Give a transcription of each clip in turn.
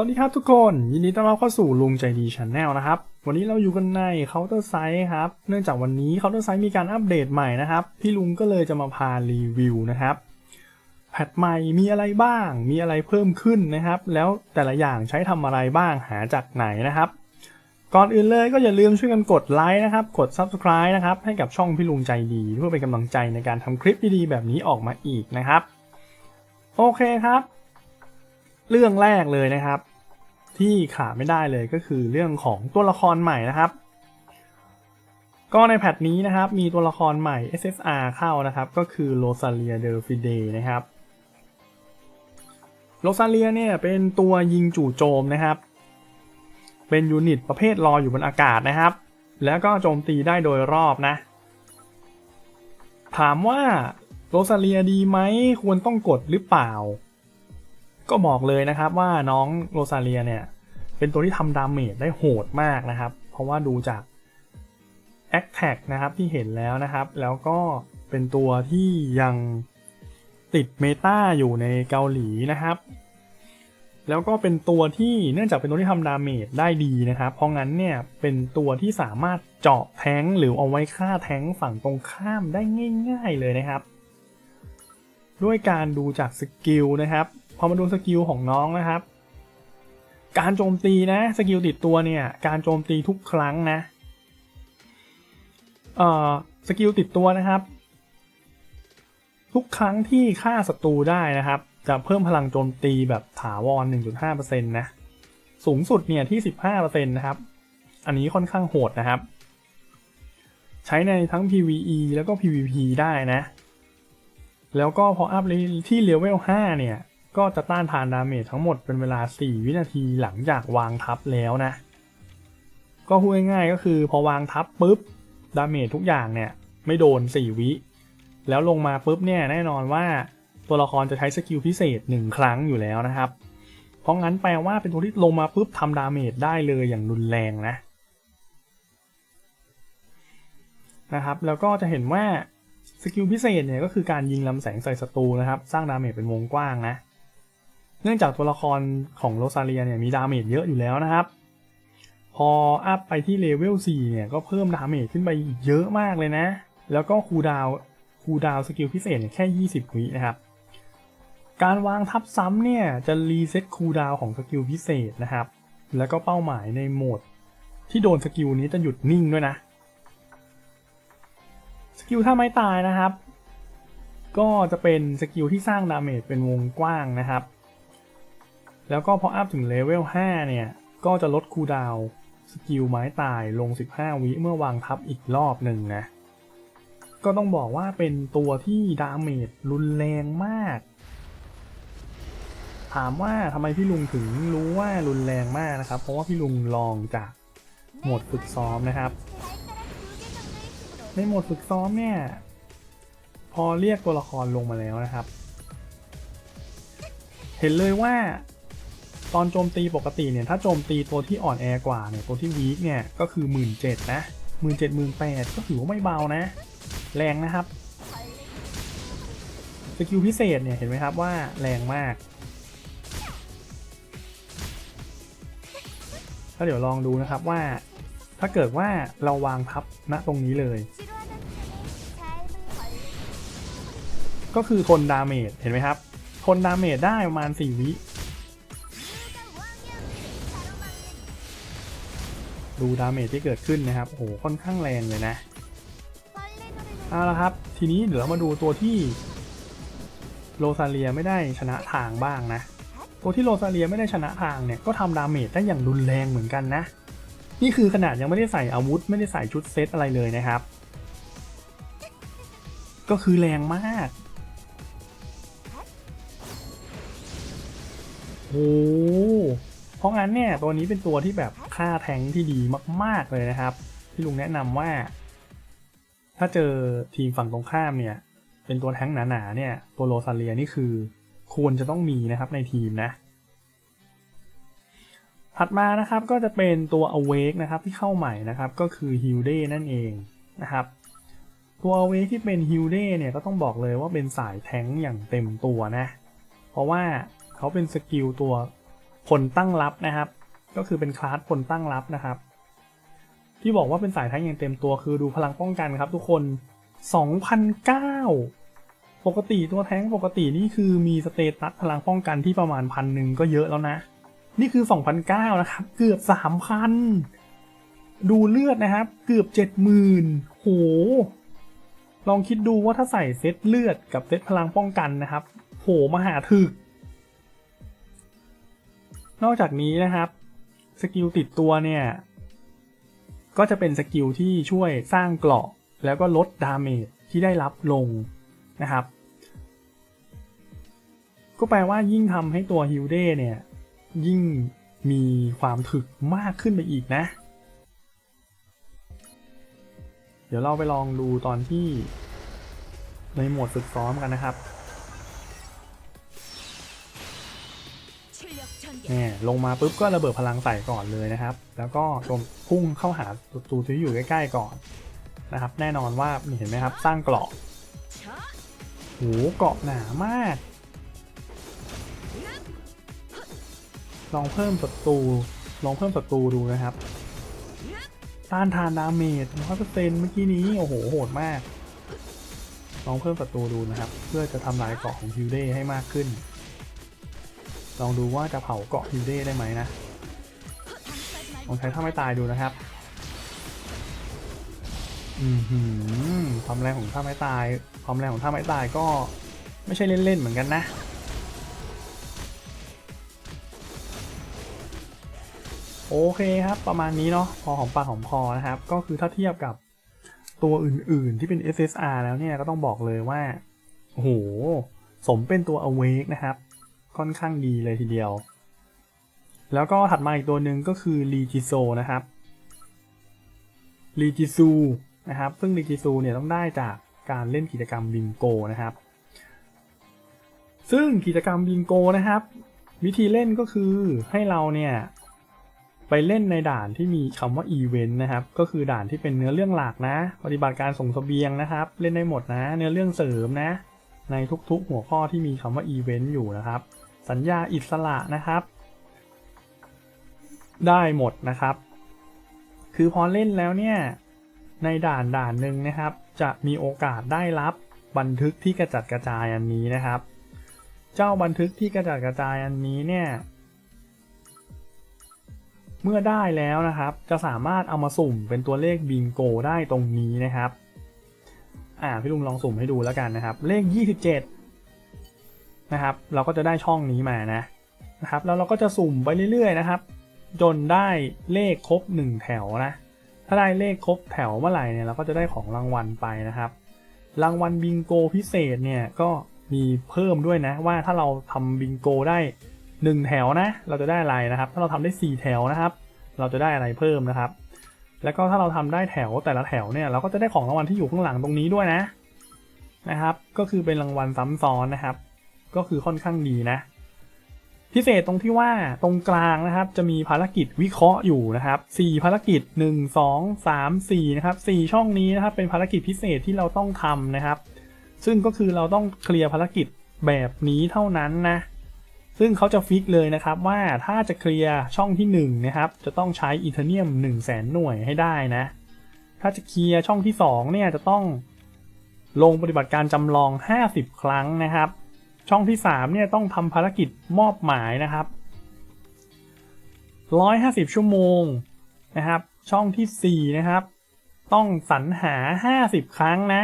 วัสดีครับทุกคนยินดีต้อนรับเข้าสู่ลุงใจดีชาแนลนะครับ วันนี้เราอยู่กันใน Counter s i ครับ เนื่องจากวันนี้ Counter s i มีการอัปเดตใหม่นะครับ พี่ลุงก็เลยจะมาพารีวิวนะครับแพทใหม่มีอะไรบ้าง มีอะไรเพิ่มขึ้นนะครับ แล้วแต่ละอย่างใช้ทำอะไรบ้างหาจากไหนนะครับ ก่อนอื่นเลยก็อย่าลืมช่วยกันกดไลค์นะครับ กด Subscribe นะครับให้กับช่องพี่ลุงใจดีเพื่อเป็นกำลังใจในการทำคลิปดีๆแบบนี้ออกมาอีกนะครับ โอเคครับเรื่องแรกเลยนะครับ ที่ขาดไม่ได้เลยก็คือเรื่องของตัวละครใหม่นะครับ ก็ในแพทนี้นะครับมีตัวละครใหม่ SSR เข้านะครับก็คือโรซาเลียเดลฟิเดนะครับโรซาเลียเนี่ยเป็นตัวยิงจู่โจมนะครับ เป็นยูนิตประเภทลอยอยู่บนอากาศนะครับ แล้วก็โจมตีได้โดยรอบนะ ถามว่าโรซาเลียดีไหมควรต้องกดหรือเปล่า ก็บอกเลยนะครับว่าน้องโรซาเลียเนี่ย เป็นตัวที่ทำดาเมจได้โหดมากนะครับ เพราะว่าดูจาก a c t a c นะครับที่เห็นแล้วนะครับ แล้วก็เป็นตัวที่ยังติดเมตาอยู่ในเกาหลีนะครับ แล้วก็เป็นตัวที่เนื่องจากเป็นตัวที่ทำดาเมจได้ดีนะครับ เพราะงั้นเนี่ยเป็นตัวที่สามารถเจาะแทงหรือเอาไว้ฆ่าแทงฝั่งตรงข้ามได้ง่าย ๆเลยนะครับ ด้วยการดูจากสกิลนะครับ พอมาดูสกิลของน้องนะครับ การโจมตีนะสกิลติดตัวเนี่ยการโจมตีทุกครั้งนะเอ่อสกิลติดตัวนะครับ ทุกครั้งที่ฆ่าศัตรูได้นะครับ จะเพิ่มพลังโจมตีแบบถาวร 1.5%นะสูงสุดเนี่ยที่ 15%นะครับ อันนี้ค่อนข้างโหดนะครับ ใช้ในทั้ง PVE แล้วก็ PVP ได้นะ แล้วก็พออัพที่เลเวล 5 เนี่ย ก็จะต้านทานดาเมจทั้งหมดเป็นเวลา 4 วินาทีหลังจากวางทับแล้วนะ ก็พูดง่ายๆก็คือพอวางทับปุ๊บดาเมจทุกอย่างเนี่ยไม่โดน 4 วิ แล้วลงมาปุ๊บเนี่ยแน่นอนว่าตัวละครจะใช้สกิลพิเศษ 1 ครั้งอยู่แล้วนะครับ เพราะงั้นแปลว่าเป็นตัวที่ลงมาปุ๊บทำดาเมจได้เลยอย่างรุนแรงนะนะครับแล้วก็จะเห็นว่าสกิลพิเศษเนี่ยก็คือการยิงลำแสงใส่ศัตรูนะครับ สร้างดาเมจเป็นวงกว้างนะ เนื่องจากตัวละครของโรซาเลียเนี่ยมีดาเมจเยอะอยู่แล้วนะครับ พออัพไปที่เลเวล4เนี่ยก็เพิ่มดาเมจขึ้นไปเยอะมากเลยนะ แล้วก็คูดาวคูดาวสกิลพิเศษแค่ 20 วินะครับ การวางทับซ้ำเนี่ยจะรีเซ็ตคูดาวของสกิลพิเศษนะครับ แล้วก็เป้าหมายในโหมด ที่โดนสกิลนี้จะหยุดนิ่งด้วยนะ สกิลถ้าไม่ตายนะครับ ก็จะเป็นสกิลที่สร้างดาเมจเป็นวงกว้างนะครับ แล้วก็พออัพถึงเลเวล5เนี่ย ก็จะลดคูดาวสกิลไม้ตายลง 15 วิเมื่อวางทับอีกรอบหนึ่งนะ ก็ต้องบอกว่าเป็นตัวที่ดาเมจรุนแรงมาก ถามว่าทำไมพี่ลุงถึงรู้ว่ารุนแรงมากนะครับ เพราะว่าพี่ลุงลองจากโหมดฝึกซ้อมนะครับ ในโหมดฝึกซ้อมเนี่ย พอเรียกตัวละครลงมาแล้วนะครับ เห็นเลยว่า ตอนโจมตีปกติเนี่ยถ้าโจมตีตัวที่อ่อนแอกว่าเนี่ยตัวที่วีคเนี่ยก็คือ 1 7ื่นนะหมื่นเจ็ดหมื่นแปดก็ถือว่าไม่เบานะ แรงนะครับสกิลพิเศษเนี่ยเห็นไหมครับว่าแรงมากถ้าเดี๋ยวลองดูนะครับว่าถ้าเกิดว่าเราวางทับณตรงนี้เลย ก็คือทนดาเมจเห็นไหมครับทนดาเมจได้ประมาณ 4 วิ ดูดาเมจที่เกิดขึ้นนะครับ โอ้โห ค่อนข้างแรงเลยนะ เอาละครับ ทีนี้เดี๋ยวเรามาดูตัวที่โรซาเลียไม่ได้ชนะทางบ้างนะ ตัวที่โรซาเลียไม่ได้ชนะทางเนี่ย ก็ทำดาเมจได้อย่างรุนแรงเหมือนกันนะ นี่คือขนาดยังไม่ได้ใส่อาวุธ ไม่ได้ใส่ชุดเซตอะไรเลยนะครับ ก็คือแรงมาก โอ้ เพราะงั้นเนี่ยตัวนี้เป็นตัวที่แบบค่าแทงที่ดีมากๆเลยนะครับ ที่ลุงแนะนำว่า ถ้าเจอทีมฝั่งตรงข้ามเนี่ย เป็นตัวแทงหนาๆเนี่ย ตัวโรซาเลียนี่คือควรจะต้องมีนะครับในทีมนะ ถัดมานะครับก็จะเป็นตัว Awake นะครับที่เข้าใหม่นะครับก็คือ h i l d e นั่นเองนะครับ ตัว Awake ที่เป็น h i l d e เนี่ยก็ต้องบอกเลยว่าเป็นสายแทงอย่างเต็มตัวนะ เพราะว่าเขาเป็นสกิลตัว พลตั้งรับนะครับ ก็คือเป็นคลาสพลตั้งรับนะครับ ที่บอกว่าเป็นสายแท้งอย่างเต็มตัวคือดูพลังป้องกันครับ ทุกคน2,009ปกติตัวแท้งปกตินี่คือมีสเตตัสพลังป้องกันที่ประมาณพันหนึ่งก็เยอะแล้วนะ นี่คือ2,009นะครับ เกือบ3,000ดูเลือดนะครับ เกือบ70,000โหลองคิดดูว่าถ้าใส่เซตเลือดกับเซตพลังป้องกันนะครับ โหมหาถึก นอกจากนี้นะครับสกิลติดตัวเนี่ย ก็จะเป็นสกิลที่ช่วยสร้างเกราะแล้วก็ลดดาเมจที่ได้รับลงนะครับ ก็แปลว่ายิ่งทำให้ตัวฮิลเดเนี่ย ยิ่งมีความถึกมากขึ้นไปอีกนะ เดี๋ยวเราไปลองดูตอนที่ในโหมดฝึกซ้อมกันนะครับ เนี่ยลงมาปุ๊บก็ระเบิดพลังใส่ก่อนเลยนะครับ แล้วก็โจมพุ่งเข้าหาศัตรูที่อยู่ใกล้ๆก่อนนะครับ แน่นอนว่าเห็นไหมครับ สร้างเกราะโหเกราะหนามาก ลองเพิ่มศัตรูลองเพิ่มศัตรูดูนะครับ ต้านทานดาเมจร้อยเปอร์เซ็นต์เมื่อกี้นี้ โอ้โหโหดมาก ลองเพิ่มศัตรูดูนะครับ เพื่อจะทำลายเกราะของฮิวเด้ให้มากขึ้น ลองดูว่าจะเผาเกาะฮิวเด้ได้ไหมนะลองใช้ท่าไม่ตายดูนะครับ อืมหืมความแรงของท่าไม่ตาย ความแรงของท่าไม่ตายก็ไม่ใช่เล่นๆเหมือนกันนะโอเคครับ ประมาณนี้เนาะพอหอมปากหอมคอนะครับ ก็คือถ้าเทียบกับตัวอื่นๆที่เป็น SSR แล้วเนี่ยก็ต้องบอกเลยว่าโอ้โหสมเป็นตัว Awake นะครับ ค่อนข้างดีเลยทีเดียว แล้วก็ถัดมาอีกตัวหนึ่งก็คือรีจิโซนะครับรีจิซูนะครับ ซึ่งรีจิซูเนี่ยต้องได้จากการเล่นกิจกรรมบิงโกนะครับ ซึ่งกิจกรรมบิงโกนะครับ วิธีเล่นก็คือให้เราเนี่ยไปเล่นในด่านที่มีคำว่าอีเวนต์นะครับ ก็คือด่านที่เป็นเนื้อเรื่องหลักนะ ปฏิบัติการส่งเสบียงนะครับ เล่นได้หมดนะ เนื้อเรื่องเสริมนะ ในทุกๆหัวข้อที่มีคำว่าอีเวนต์อยู่นะครับ สัญญาอิสระนะครับ ได้หมดนะครับ คือพอเล่นแล้วเนี่ยในด่านด่านหนึ่งนะครับ จะมีโอกาสได้รับบันทึกที่กระจัดกระจายอันนี้นะครับ เจ้าบันทึกที่กระจัดกระจายอันนี้เนี่ย เมื่อได้แล้วนะครับ จะสามารถเอามาสุ่มเป็นตัวเลขบิงโกได้ตรงนี้นะครับ อ่าพี่ลุงลองสุ่มให้ดูแล้วกันนะครับ เลข 27 นะครับ เราก็จะได้ช่องนี้มานะนะครับ แล้วเราก็จะสุ่มไปเรื่อยๆนะครับ จนได้เลขครบ 1 แถวนะ ถ้าได้เลขครบแถวเมื่อไหร่เนี่ยเราก็จะได้ของรางวัลไปนะครับ รางวัลบิงโกพิเศษเนี่ยก็มีเพิ่มด้วยนะว่าถ้าเราทำบิงโกได้ 1 แถวนะ เราจะได้อะไรนะครับ ถ้าเราทำได้ 4 แถวนะครับ เราจะได้อะไรเพิ่มนะครับ แล้วก็ถ้าเราทำได้แถวแต่ละแถวเนี่ยเราก็จะได้ของรางวัลที่อยู่ข้างหลังตรงนี้ด้วยนะนะครับ ก็คือเป็นรางวัลซ้ำซ้อนนะครับ ก็คือค่อนข้างดีนะ พิเศษตรงที่ว่าตรงกลางนะครับจะมีภารกิจวิเคราะห์อยู่นะครับ4ภารกิจ 1 2 3 4นะครับ4ช่องนี้นะครับเป็นภารกิจพิเศษที่เราต้องทำนะครับ ซึ่งก็คือเราต้องเคลียร์ภารกิจแบบนี้เท่านั้นนะซึ่งเขาจะฟิกเลยนะครับว่าถ้าจะเคลียร์ช่องที่1นะครับจะต้องใช้อีเทเนียม1 0 0 0 0แสนหน่วยให้ได้นะ ถ้าจะเคลียร์ช่องที่2เนี่ยจะต้องลงปฏิบัติการจำลอง 50 ครั้งนะครับ ช่องที่3เนี่ยต้องทำภารกิจมอบหมายนะครับ 150 ชั่วโมงนะครับ ช่องที่4นะครับ ต้องสรรหา 50 ครั้งนะ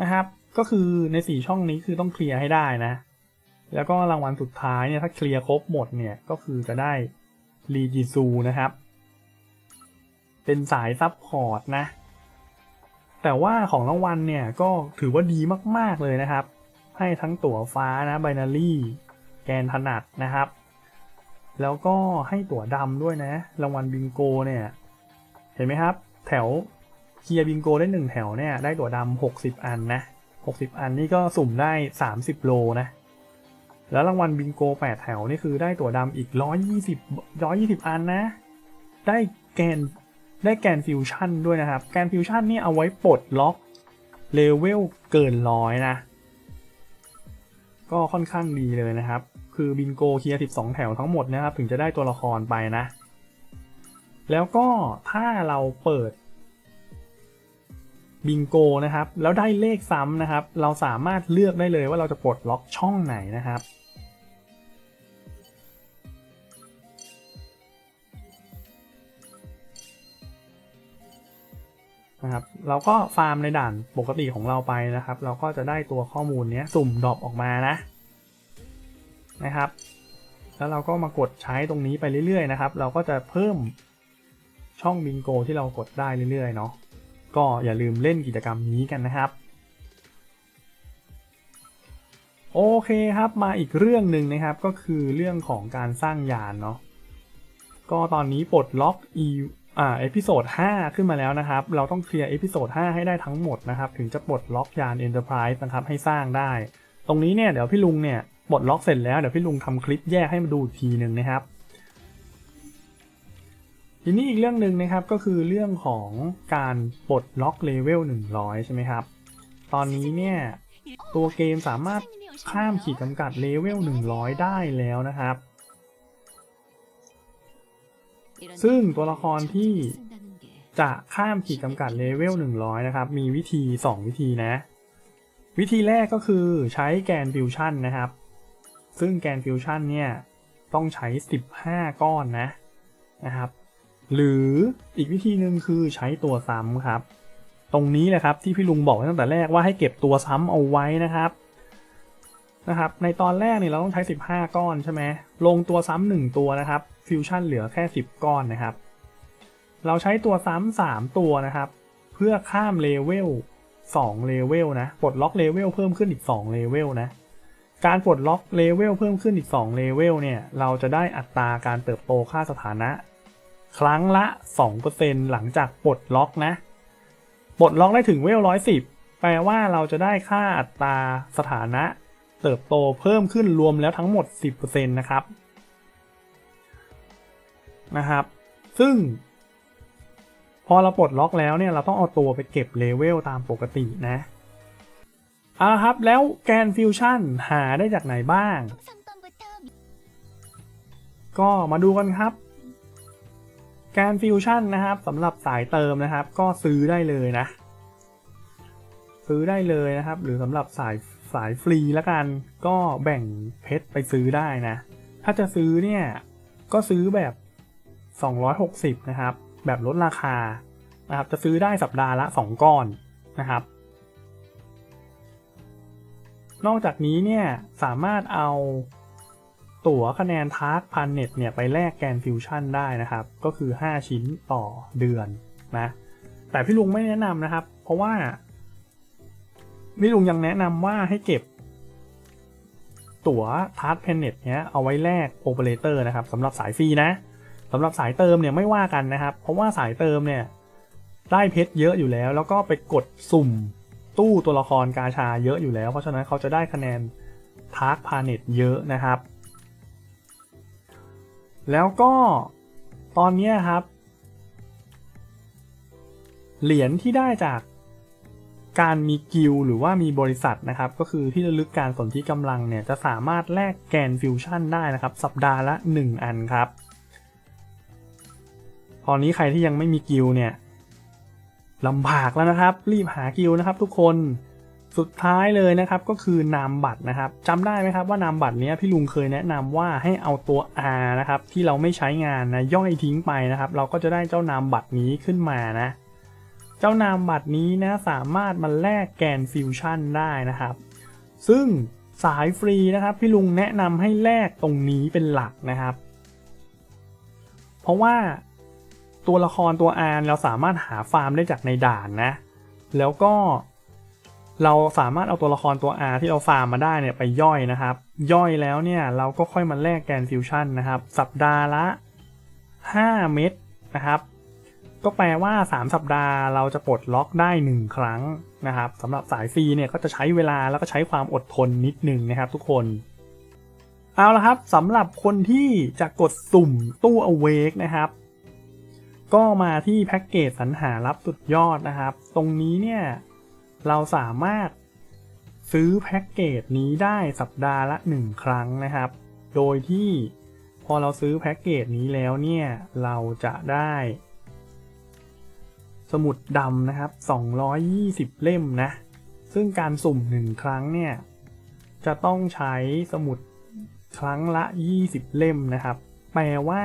นะครับ ก็คือใน 4 ช่องนี้คือต้องเคลียร์ให้ได้นะ แล้วก็รางวัลสุดท้ายเนี่ยถ้าเคลียร์ครบหมดเนี่ยก็คือจะได้รีจิซูนะครับ เป็นสายซับพอร์ตนะ แต่ว่าของรางวัลเนี่ยก็ถือว่าดีมากๆเลยนะครับ ให้ทั้งตั๋วฟ้านะไบนารี่แกนถนัดนะครับ แล้วก็ให้ตั๋วดำด้วยนะ รางวัลบิงโกเนี่ย เห็นไหมครับ แถวเคลียร์บิงโกได้หนึ่งแถวเนี่ย ได้ตั๋วดำหกสิบอันนะหกสิบอันนี่ก็สุ่มได้สามสิบโลนะ แล้วรางวัลบิงโกแปดแถวนี่คือได้ตั๋วดำอีกร้อยยี่สิบร้อยยี่สิบอันนะ ได้แกนได้แกนฟิวชั่นด้วยนะครับ แกนฟิวชั่นนี่เอาไว้ปลดล็อกเลเวลเกินร้อยนะ ก็ค่อนข้างดีเลยนะครับ คือบิงโกเคลียร์12 แถวทั้งหมดนะครับ ถึงจะได้ตัวละครไปนะ แล้วก็ถ้าเราเปิดบิงโกนะครับ แล้วได้เลขซ้ำนะครับ เราสามารถเลือกได้เลยว่าเราจะปลดล็อกช่องไหนนะครับ นะครับ เราก็ฟาร์มในด่านปกติของเราไปนะครับ เราก็จะได้ตัวข้อมูลนี้สุ่มดรอปออกมานะนะครับ แล้วเราก็มากดใช้ตรงนี้ไปเรื่อยๆนะครับ เราก็จะเพิ่มช่องบิงโกที่เรากดได้เรื่อยๆเนาะ ก็อย่าลืมเล่นกิจกรรมนี้กันนะครับ โอเคครับมาอีกเรื่องหนึ่งนะครับก็คือเรื่องของการสร้างยานเนาะ ก็ตอนนี้ปลดล็อก อ่าเอพิโซด5ขึ้นมาแล้วนะครับ เราต้องเคลียร์เอพิโซด5ให้ได้ทั้งหมดนะครับถึงจะปลดล็อกยาน Enterprise นะครับให้สร้างได้ ตรงนี้เนี่ยเดี๋ยวพี่ลุงเนี่ยปลดล็อกเสร็จแล้วเดี๋ยวพี่ลุงทำคลิปแยกให้มาดูอีกทีหนึ่งนะครับทีนี้อีกเรื่องหนึ่งนะครับก็คือเรื่องของการปลดล็อกเลเวล100 ใช่ไหมครับ ตอนนี้เนี่ยตัวเกมสามารถข้ามขีดจำกัดเลเวล100 ได้แล้วนะครับ ซึ่งตัวละครที่จะข้ามขีดจำกัดเลเวล100 นะครับ มีวิธี 2 วิธีนะ วิธีแรกก็คือใช้แกนฟิวชั่นนะครับ ซึ่งแกนฟิวชั่นเนี่ยต้องใช้ 15 ก้อนนะนะครับ หรืออีกวิธีหนึ่งคือใช้ตัวซ้ำครับ ตรงนี้แหละครับที่พี่ลุงบอกตั้งแต่แรกว่าให้เก็บตัวซ้ำเอาไว้นะครับนะครับ ในตอนแรกเนี่ยเราต้องใช้ 15 ก้อนใช่ไหมลงตัวซ้ำหนึ่งตัวนะครับ ฟิวชั่นเหลือแค่ 10 ก้อนนะครับ เราใช้ตัวซ้ำ3ตัวนะครับ เพื่อข้ามเลเวล2เลเวลนะปลดล็อกเลเวลเพิ่มขึ้นอีก2เลเวลนะการปลดล็อกเลเวลเพิ่มขึ้นอีก2เลเวลเนี่ยเราจะได้อัตราการเติบโตค่าสถานะ ครั้งละ 2%หลังจากปลดล็อกนะปลดล็อกได้ถึงเวล110แปลว่าเราจะได้ค่าอัตราสถานะ เติบโตเพิ่มขึ้นรวมแล้วทั้งหมด 10%นะครับ นะครับ ซึ่ง พอเราปลดล็อกแล้วเนี่ยเราต้องเอาตัวไปเก็บเลเวลตามปกตินะเอาละครับแล้วแกนฟิวชั่นหาได้จากไหนบ้าง ก็มาดูกันครับ แกนฟิวชั่นนะครับสำหรับสายเติมนะครับ ก็ซื้อได้เลยนะ ซื้อได้เลยนะครับ หรือสำหรับสายสายฟรีแล้วกันก็แบ่งเพชรไปซื้อได้นะ ถ้าจะซื้อเนี่ย ก็ซื้อแบบ 260 นะครับ แบบลดราคานะครับ จะซื้อได้สัปดาห์ละ 2 ก้อนนะครับ นอกจากนี้เนี่ยสามารถเอาตั๋วคะแนนทาร์กพันเน็ตเนี่ยไปแลกแกนฟิวชั่นได้นะครับ ก็คือ 5 ชิ้นต่อเดือนนะ แต่พี่ลุงไม่แนะนำนะครับ เพราะว่า พี่ลุงยังแนะนำว่าให้เก็บตั๋วทาร์กเพนเน็ตเนี้ยเอาไว้แลกโอเปอเรเตอร์นะครับสำหรับสายฟรีนะ สำหรับสายเติมเนี่ยไม่ว่ากันนะครับ เพราะว่าสายเติมเนี่ยได้เพชรเยอะอยู่แล้ว แล้วก็ไปกดสุ่มตู้ตัวละครกาชาเยอะอยู่แล้ว เพราะฉะนั้นเขาจะได้คะแนนทาร์กพาเน็ตเยอะนะครับ แล้วก็ตอนนี้ครับ เหรียญที่ได้จากการมีกิลหรือว่ามีบริษัทนะครับ ก็คือที่ระลึกการสนที่กำลังเนี่ยจะสามารถแลกแกนฟิวชั่นได้นะครับ สัปดาห์ละ 1 อันครับ ตอนนี้ใครที่ยังไม่มีกิลเนี่ยลำบากแล้วนะครับ รีบหากิลนะครับ ทุกคนสุดท้ายเลยนะครับก็คือนามบัตรนะครับจำได้ไหมครับว่านามบัตรเนี้ยพี่ลุงเคยแนะนำว่าให้เอาตัว R นะครับที่เราไม่ใช้งานนะย่อยทิ้งไปนะครับ เราก็จะได้เจ้านามบัตรนี้ขึ้นมานะ เจ้านามบัตรนี้นะสามารถมาแลกแกนฟิวชั่นได้นะครับ ซึ่งสายฟรีนะครับพี่ลุงแนะนำให้แลกตรงนี้เป็นหลักนะครับ เพราะว่า ตัวละครตัวอานเราสามารถหาฟาร์มได้จากในด่านนะ แล้วก็เราสามารถเอาตัวละครตัว R ที่เราฟาร์มมาได้เนี่ยไปย่อยนะครับ ย่อยแล้วเนี่ยเราก็ค่อยมาแลกแกนฟิวชั่นนะครับ สัปดาห์ละ 5 เม็ดนะครับ ก็แปลว่า 3 สัปดาห์เราจะปลดล็อกได้ 1 ครั้งนะครับสำหรับสายฟรีเนี่ยก็จะใช้เวลาแล้วก็ใช้ความอดทนนิดนึงนะครับทุกคน เอาละครับสำหรับคนที่จะกดสุ่มตู้ Awake นะครับ ก็มาที่แพ็กเกจสรรหารับสุดยอดนะครับ ตรงนี้เนี่ย เราสามารถซื้อแพ็กเกจนี้ได้สัปดาห์ละ 1 ครั้งนะครับ โดยที่พอเราซื้อแพ็กเกจนี้แล้วเนี่ย เราจะได้ สมุดดำนะครับ 220 เล่มนะ ซึ่งการสุ่มหนึ่งครั้งเนี่ย จะต้องใช้สมุดครั้งละ 20 เล่มนะครับ แปลว่า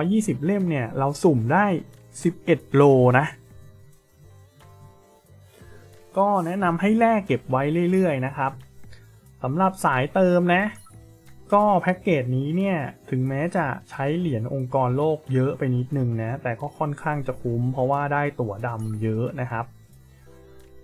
220 เล่มเนี่ย เราสุ่มได้ 11 โลนะ ก็แนะนำให้แลกเก็บไว้เรื่อยๆ นะครับสำหรับสายเติมนะ ก็แพ็กเกจนี้เนี่ย ถึงแม้จะใช้เหรียญองค์กรโลกเยอะไปนิดนึงนะ แต่ก็ค่อนข้างจะคุ้มเพราะว่าได้ตั๋วดำเยอะนะครับ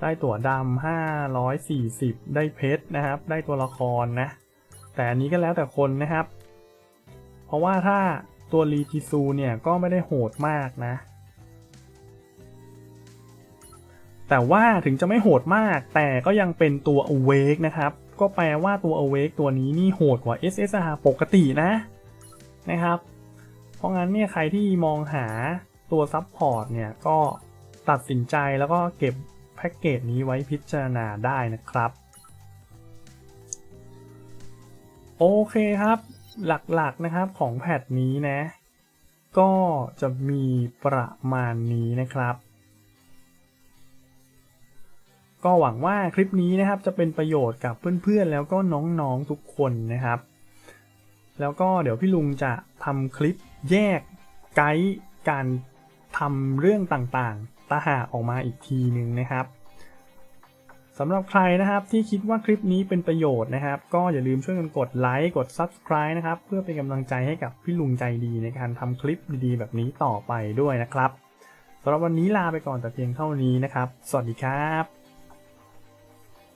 ได้ตั๋วดำ 540 ได้เพชรนะครับ ได้ตัวละครนะ แต่อันนี้ก็แล้วแต่คนนะครับ เพราะว่าถ้า ตัวรีทิซูเนี่ยก็ไม่ได้โหดมากนะ แต่ว่าถึงจะไม่โหดมากแต่ก็ยังเป็นตัว Awake นะครับ ก็แปลว่าตัว Awake ตัวนี้นี่โหดกว่า SSR ปกตินะนะครับ เพราะงั้นเนี่ยใครที่มองหาตัวซับพอร์ตเนี่ยก็ตัดสินใจแล้วก็เก็บแพ็กเกจนี้ไว้พิจารณาได้นะครับ โอเคครับ หลักๆนะครับของแพทนี้นะ ก็จะมีประมาณนี้นะครับ ก็หวังว่าคลิปนี้นะครับจะเป็นประโยชน์กับเพื่อนๆ แล้วก็น้องๆทุกคนนะครับ แล้วก็เดี๋ยวพี่ลุงจะทำคลิปแยกไกด์การทำเรื่องต่างๆตาหาออกมาอีกทีหนึ่งนะครับ สำหรับใครนะครับที่คิดว่าคลิปนี้เป็นประโยชน์นะครับ ก็อย่าลืมช่วยกันกดไลค์กด Subscribe นะครับ เพื่อเป็นกำลังใจให้กับพี่ลุงใจดีในการทำคลิปดีๆ แบบนี้ต่อไปด้วยนะครับสำหรับวันนี้ลาไปก่อนแต่เพียงเท่านี้นะครับ สวัสดีครับ